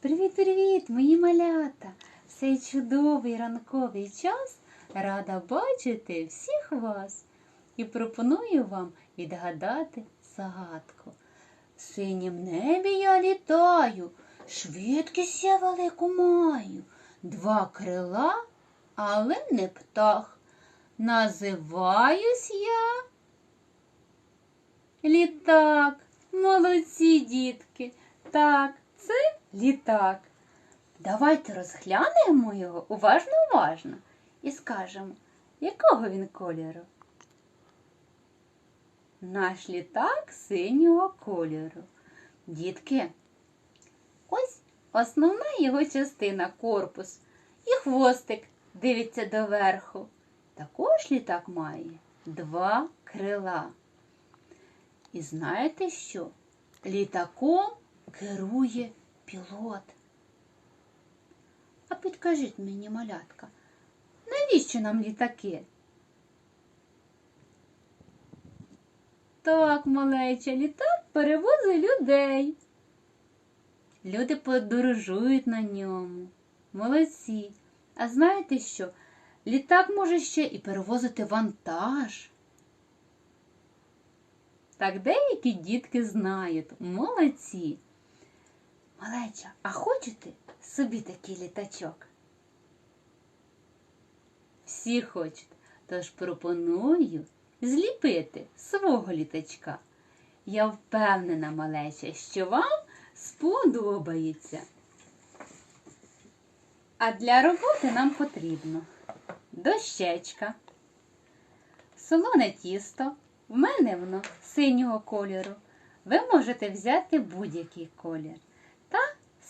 Привіт-привіт, мої малята! В цей чудовий ранковий час рада бачити всіх вас і пропоную вам відгадати загадку. В синім небі я літаю, швидкість я велику маю, два крила, але не птах. Називаюсь я літак. Молодці, дітки. Так, це літак. Давайте розглянемо його уважно-уважно і скажемо, якого він кольору. Наш літак синього кольору. Дітки, ось основна його частина корпус і хвостик дивиться доверху. Також літак має два крила. І знаєте що? Літаком керує пілот. А підкажіть мені, малятка, навіщо нам літаки? Так, малеча, літак перевозить людей. Люди подорожують на ньому. Молодці. А знаєте що? Літак може ще і перевозити вантаж. Так деякі дітки знають. Молодці. Малеча, а хочете собі такий літачок? Всі хочуть, тож пропоную зліпити свого літачка. Я впевнена, малеча, що вам сподобається. А для роботи нам потрібно дощечка, солоне тісто. В мене воно синього кольору. Ви можете взяти будь-який колір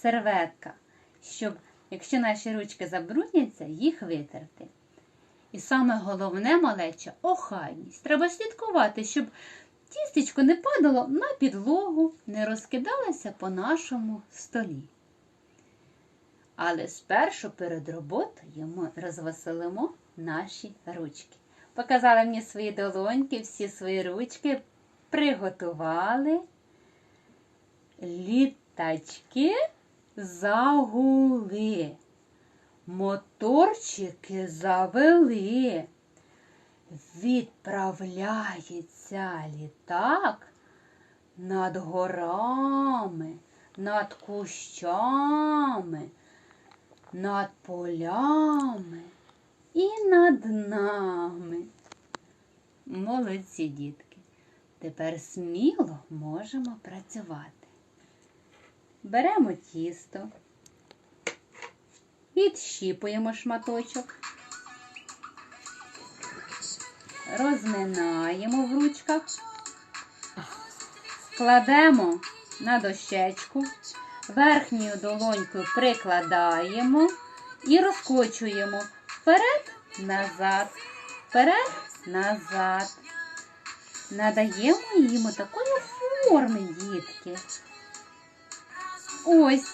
серветка, щоб, якщо наші ручки забрудняться, їх витерти. І саме головне малеча охайність. Треба слідкувати, щоб тістечко не падало на підлогу, не розкидалося по нашому столі. Але спершу перед роботою ми розвеселимо наші ручки. Показали мені свої долоньки, всі свої ручки, приготували. Літачки загули, моторчики завели. Відправляється літак над горами, над кущами, над полями і над нами. Молодці дітки. Тепер сміло можемо працювати. Беремо тісто, відщіпуємо шматочок, розминаємо в ручках, кладемо на дощечку, верхньою долонькою прикладаємо і розкочуємо вперед, назад, вперед, назад. Надаємо йому такої форми, дітки. Ось,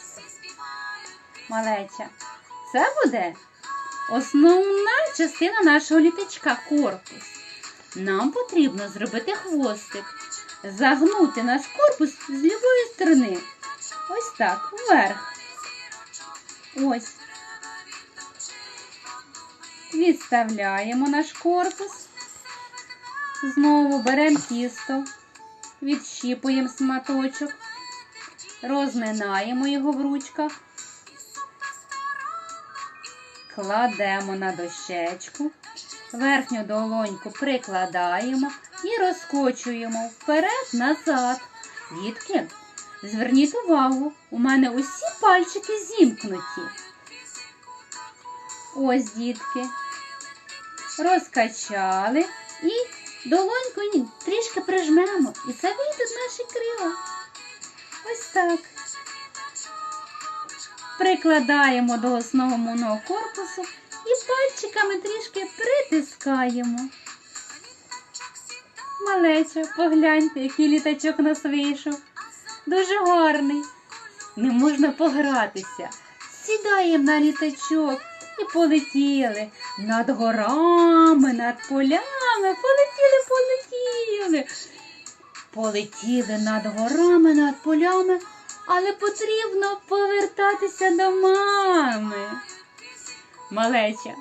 малеча. Це буде основна частина нашого літачка корпус. Нам потрібно зробити хвостик, загнути наш корпус з лівої сторони. Ось так, вверх. Ось. Відставляємо наш корпус. Знову беремо тісто, відщіпуємо сматочок, розминаємо його в ручках, кладемо на дощечку, верхню долоньку прикладаємо і розкочуємо вперед-назад. Дітки, зверніть увагу, у мене усі пальчики зімкнуті. Ось, дітки, розкачали і долонькою трішки прижмемо, і це вийдуть наші крила. Ось так. Прикладаємо до основного корпусу і пальчиками трішки притискаємо. Малеча, погляньте, який літачок нас вийшов. Дуже гарний. Не можна погратися. Сідаємо на літачок і полетіли над горами, над полями. Полетіли, полетіли. Полетіли над горами, над полями, але потрібно повертатися до мами. Малеча,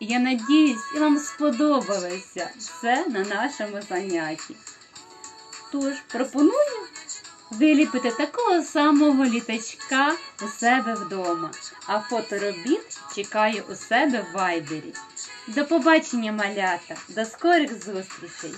я надіюсь, вам сподобалося все на нашому занятті. Тож пропоную виліпити такого самого літачка у себе вдома, а фоторобіт чекаю у себе в вайбері. До побачення, малята, до скорих зустрічей!